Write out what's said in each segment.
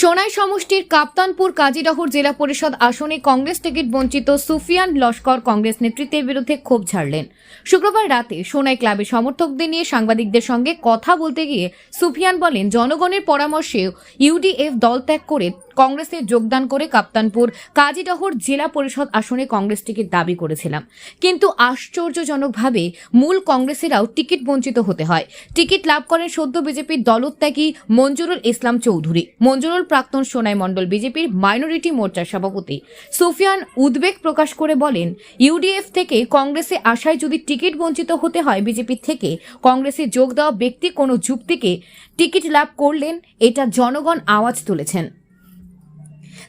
সোনাই সমষ্টির কাপ্তানপুর কাজীডহর জেলা পরিষদ আসনে কংগ্রেস টিকিট বঞ্চিত সুফিয়ান লস্কর কংগ্রেস নেতৃত্বের বিরুদ্ধে ক্ষোভ ছাড়লেন। শুক্রবার রাতে সোনাই ক্লাবের সমর্থকদের নিয়ে সাংবাদিকদের সঙ্গে কথা বলতে গিয়ে সুফিয়ান বলেন, জনগণের পরামর্শে ইউডিএফ দল ত্যাগ করে কংগ্রেসে যোগদান করে কাপ্তানপুর কাজিডহর জেলা পরিষদ আসনে কংগ্রেস টিকিট দাবি করেছিলাম। কিন্তু আশ্চর্যজনকভাবে মূল কংগ্রেসেরাও টিকিট বঞ্চিত হতে হয়। টিকিট লাভ করেন সদ্য বিজেপির দলত্যাগী মঞ্জুরুল ইসলাম চৌধুরী। মঞ্জুরুল প্রাক্তন সোনাই মণ্ডল বিজেপির মাইনরিটি মোর্চার সভাপতি। সুফিয়ান উদ্বেগ প্রকাশ করে বলেন, ইউডিএফ থেকে কংগ্রেসে আসায় যদি টিকিট বঞ্চিত হতে হয় বিজেপি থেকে, কংগ্রেসে যোগ দেওয়া ব্যক্তি কোনো যুক্তিকে টিকিট লাভ করলেন, এটা জনগণ আওয়াজ তুলেছেন।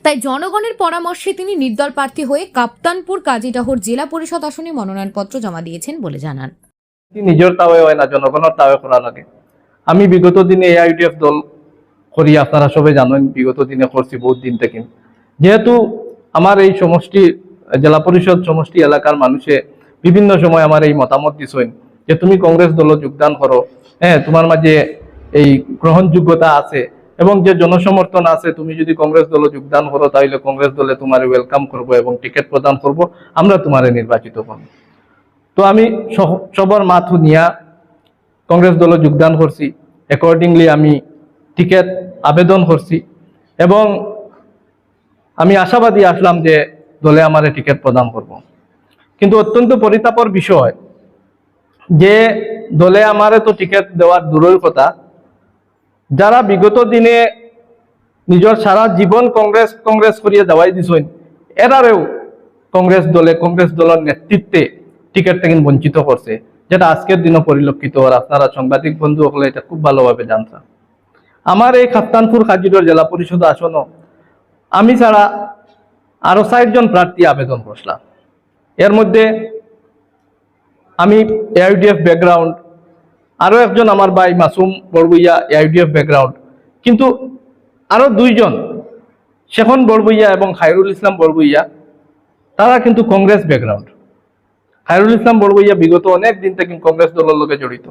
তাই জনগণের পরামর্শে তিনি নির্দল প্রার্থী হয়ে কাপ্তানপুর কাজিডাহর জেলা পরিষদ আসনে মনোনয়নপত্র জমা দিয়েছেন বলে জানান। নিজের তাওয়ে হয় না, জনগণের তাওয়ে করা লাগে। আমি বিগত দিনে এআইডিএফ দল করি, আপনারা সবাই জানেন, বিগত দিনে করছি বহুত দিন থেকে। যেহেতু আমার এই সমষ্টি, জেলা পরিষদ সমষ্টি এলাকার মানুষে বিভিন্ন সময় আমার এই মতামত দিছেন যে তুমি কংগ্রেস দল যোগদান করো। হ্যাঁ তোমার মাঝে এই গ্রহণযোগ্যতা আছে। এবং যে জনসমর্থন আছে, তুমি যদি কংগ্রেস দলে যোগদান করো, তাহলে কংগ্রেস দলে তোমার ওয়েলকাম করব এবং টিকিট প্রদান করব। আমরা তোমারে নির্বাচিত করব। তো আমি সবার মাথু নিয়া কংগ্রেস দলে যোগদান করছি। অ্যাকর্ডিংলি আমি টিকিট আবেদন করছি এবং আমি আশাবাদী আসলাম যে দলে আমার টিকিট প্রদান করব। কিন্তু অত্যন্ত পরিতাপর বিষয় যে দলে আমারে তো টিকিট দেওয়ার দূরের কথা যারা বিগত দিনে নিজের সারা জীবন কংগ্রেস কংগ্রেস করিয়া দেওয়াই দিছেন এরারেও কংগ্রেস দলে কংগ্রেস দলের নেতৃত্বে টিকিট থেকে বঞ্চিত করছে যেটা আজকের দিনও পরিলক্ষিত আর আপনারা সাংবাদিক বন্ধু হলে এটা খুব ভালোভাবে জানতাম আমার এই খাপ্তানপুর খাজিরর জেলা পরিষদ আসনও আমি ছাড়া আরও চারজন প্রার্থী আবেদন করলাম এর মধ্যে আমি এআইডিএফ ব্যাকগ্রাউন্ড আরও একজন আমার ভাই মাসুম বড়বইয়া এআইডিএফ ব্যাকগ্রাউন্ড কিন্তু আরও দুইজন শেখন বড়বইয়া এবং খায়রুল ইসলাম বড়বইয়া, তারা কিন্তু কংগ্রেস ব্যাকগ্রাউন্ড খায়রুল ইসলাম বড়বইয়া বিগত অনেক দিন থেকে কংগ্রেস দলের লোকে জড়িত।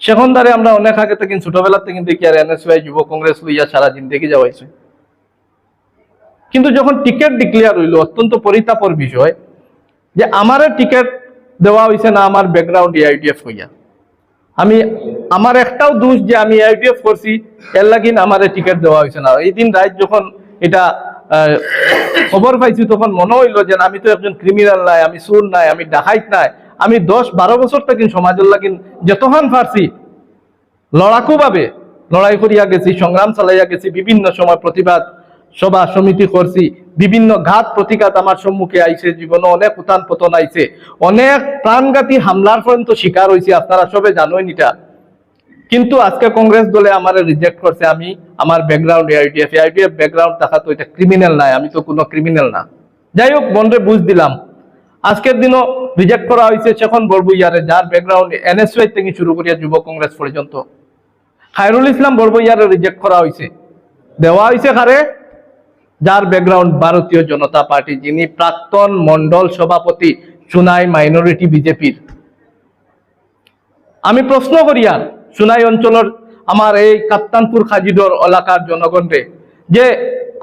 সেখন দ্বারে আমরা অনেক আগে থেকে, ছোটবেলা থেকে দেখি আর এনএসওয়াই যুব কংগ্রেস লইয়া সারা জিন্দগি যাওয়াইছে। কিন্তু যখন টিকিট ডিক্লেয়ার হইল, অত্যন্ত পরিতাপর বিষয় যে আমারে টিকিট দেওয়া হয়েছে না আমার ব্যাকগ্রাউন্ড এআইডিএফ হইয়া। আমি, আমার একটাও দোষ যে আমি আইপিএফ করছি, এর লাগিন আমার টিকিট দেওয়া হয়েছে না। এই দিন যখন এটা খবর পাইছি, তখন মনে হইল যে আমি তো একজন ক্রিমিনাল নাই, আমি সুর নাই, আমি ডাকাইত নাই। আমি দশ বারো বছর থেকে সমাজের লাগিন যতক্ষণ পারছি, লড়াকু ভাবে লড়াই করিয়া গেছি, সংগ্রাম চালাইয়া গেছি, বিভিন্ন সময় প্রতিবাদ সভা সমিতি করছি। বিভিন্ন ঘাত প্রতিঘাত আমার সম্মুখে আইছে, জীবনে অনেক উত্থান পতন আইছে। অনেক প্রাণঘাতী হামলার পর্যন্ত শিকার হয়েছি আপনারা সবে জানোই এটা। কিন্তু আজকে কংগ্রেস দলে আমার রিজেক্ট করছে আমি, আমার ব্যাকগ্রাউন্ড এআইডিএফ এআইডিএফ ব্যাকগ্রাউন্ড থাকা তো এটা ক্রিমিনাল নাই, আমি তো কোনো ক্রিমিনাল না। যাই হোক মনরে বুঝ দিলাম। আজকের দিনও রিজেক্ট করা হয়েছে সেখন বড়বইয়ারে যার ব্যাকগ্রাউন্ড এনএসওয়াই থেকে শুরু করিয়া যুব কংগ্রেস পর্যন্ত। খায়রুল ইসলাম বড়বইয়ারে রিজেক্ট করা হয়েছে দেওয়া হয়েছে কারে? যার ব্যাকগ্রাউন্ড ভারতীয় জনতা পার্টি, যিনি প্রাক্তন মন্ডল সভাপতি সুনাই মাইনরিটি বিজেপির। আমি প্রশ্ন করি আর, সুনাই অঞ্চলের আমার এই কাপ্তানপুর খাজিডর এলাকার জনগণরে, যে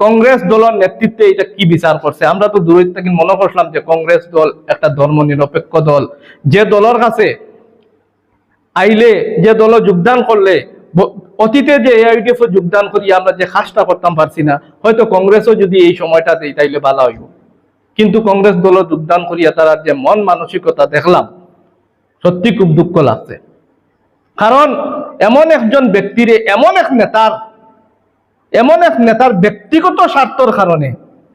কংগ্রেস দলের নেতৃত্বে এটা কি বিচার করছে? আমরা তো দূরের থেকে মনে করলাম যে কংগ্রেস দল একটা ধর্ম নিরপেক্ষ দল। যে দলের কাছে আইলে, যে দল যোগদান করলে অতীতে যে এআইডিএফ যোগদান করি, আমরা যে কাজটা করতাম পারছি না, হয়তো কংগ্রেসও যদি এই সময়টা দেয়, তাইলে ভালো হইব। কিন্তু কংগ্রেস দল যোগদান করিয়া তারা যে মন মানসিকতা দেখলাম, সত্যি খুব দুঃখ লাগছে। কারণ এমন একজন ব্যক্তিরে, এমন এক নেতার, এমন এক নেতার ব্যক্তিগত স্বার্থর কারণে,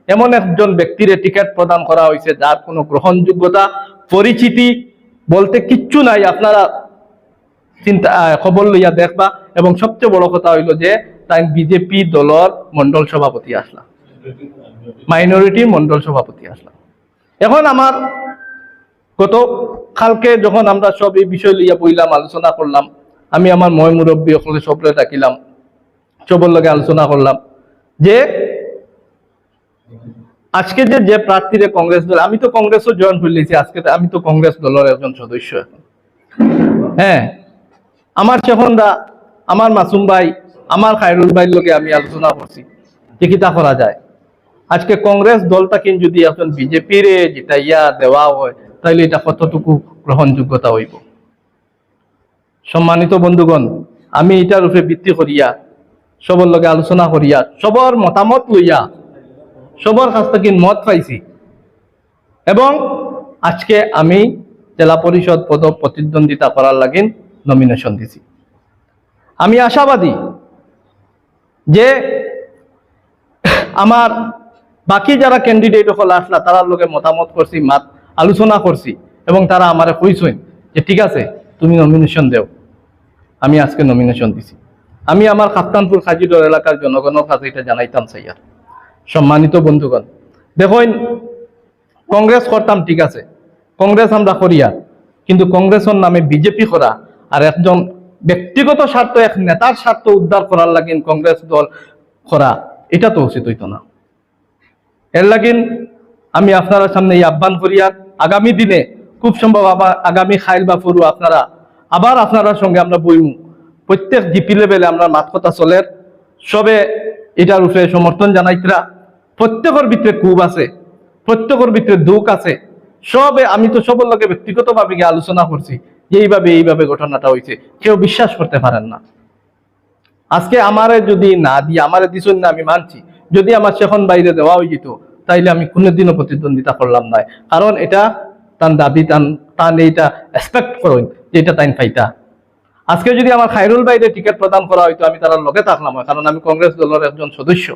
এমন একজন ব্যক্তিরে টিকিট প্রদান করা হয়েছে যার কোনো গ্রহণযোগ্যতা, পরিচিতি বলতে কিচ্ছু নাই। আপনারা চিন্তা খবর লইয়া দেখবা এবং সবচেয়ে বড় কথা হইল যে তাই বিজেপি দলর মন্ডল সভাপতি আসলাম মাইনরিটি মন্ডল সভাপতি আসলাম এখন আমার গত কালকে যখন আমরা সব এই বিষয় লইয়া বইলাম, আলোচনা করলাম, আমি আমার ময় মুরব্বী সকলে সবরে ডাকিলাম সবর লগে আলোচনা করলাম যে আজকে যে যে প্রার্থীরে কংগ্রেস দল, আমি তো কংগ্রেসও জয়েন করলেছি আজকে, আমি তো কংগ্রেস দলের একজন সদস্য এখন। হ্যাঁ আমার সেখন দা আমার মাসুম ভাই, আমার খায়রুল ভাইয়ের লগে আমি আলোচনা করছি। যে কিতা করা যায়? আজকে কংগ্রেস দলটাকে যদি এখন বিজেপির জিতাইয়া দেওয়া হয় তাহলে এটা কতটুকু গ্রহণযোগ্যতা হইব? সম্মানিত বন্ধুগণ, আমি এটার উপরে ভিত্তি করিয়া, সবর লগে আলোচনা করিয়া, সবর মতামত লইয়া, সবার কাছ থেকে মত পাইছি। এবং আজকে আমি জেলা পরিষদ পদ প্রতিদ্বন্দ্বিতা করার লাগিন নমিনেশন দিছি। আমি আশাবাদী যে আমার বাকি যারা ক্যান্ডিডেট হল আসলা, তারার লোকে মতামত করছি, মাত আলোচনা করছি এবং তারা আমারে কইছেন যে, ঠিক আছে, তুমি নমিনেশন দেও। আমি আজকে নমিনেশন দিছি। আমি আমার কাপ্তানপুর খাজিডর এলাকার জনগণের কাছে এটা জানাইতাম চাইয়ার সম্মানিত বন্ধুগণ দেখুন কংগ্রেস করতাম, ঠিক আছে। কংগ্রেস আমরা করিয়া, কিন্তু কংগ্রেসের নামে বিজেপি করা আর একজন ব্যক্তিগত স্বার্থ, এক নেতার স্বার্থ উদ্ধার করার লাগিন কংগ্রেস দল করা এটা তো উচিত হইতো না। এর লাগিন আমি আপনারা সামনে এই আহ্বান করিয়া আগামী দিনে খুব সম্ভব আবার আগামী খাইল বা ফুরু আপনারা আবার আপনারা সঙ্গে আমরা বইমু। প্রত্যেক জিপি লেভেলে আমরা মাত কথা চলের সবে এটার উপরে সমর্থন জানাইতরা। প্রত্যেকের ভিতরে কুব আছে, প্রত্যেকের ভিতরে দুঃখ আছে। সবে আমি তো সবার লোকে ব্যক্তিগতভাবে গিয়ে আলোচনা করছি। যে এইভাবে এইভাবে ঘটনাটা হয়েছে কেউ বিশ্বাস করতে পারেন না। আজকে আমারে যদি না দিয়ে, আমারে দিছুন না, আমি মানছি। যদি আমার সেখন বাইরে দেওয়া হয়ে যেত, তাইলে আমি কোনোদিনও প্রতিদ্বন্দ্বিতা করলাম না। কারণ এটা তার দাবি, তান তান এইটা এক্সপেক্ট করেন যে এটা তাইন ফাইতা আজকে যদি আমার খাইরুল বাইরে টিকিট প্রদান করা হয়তো আমি তার লগে থাকলাম কারণ আমি কংগ্রেস দলের একজন সদস্য।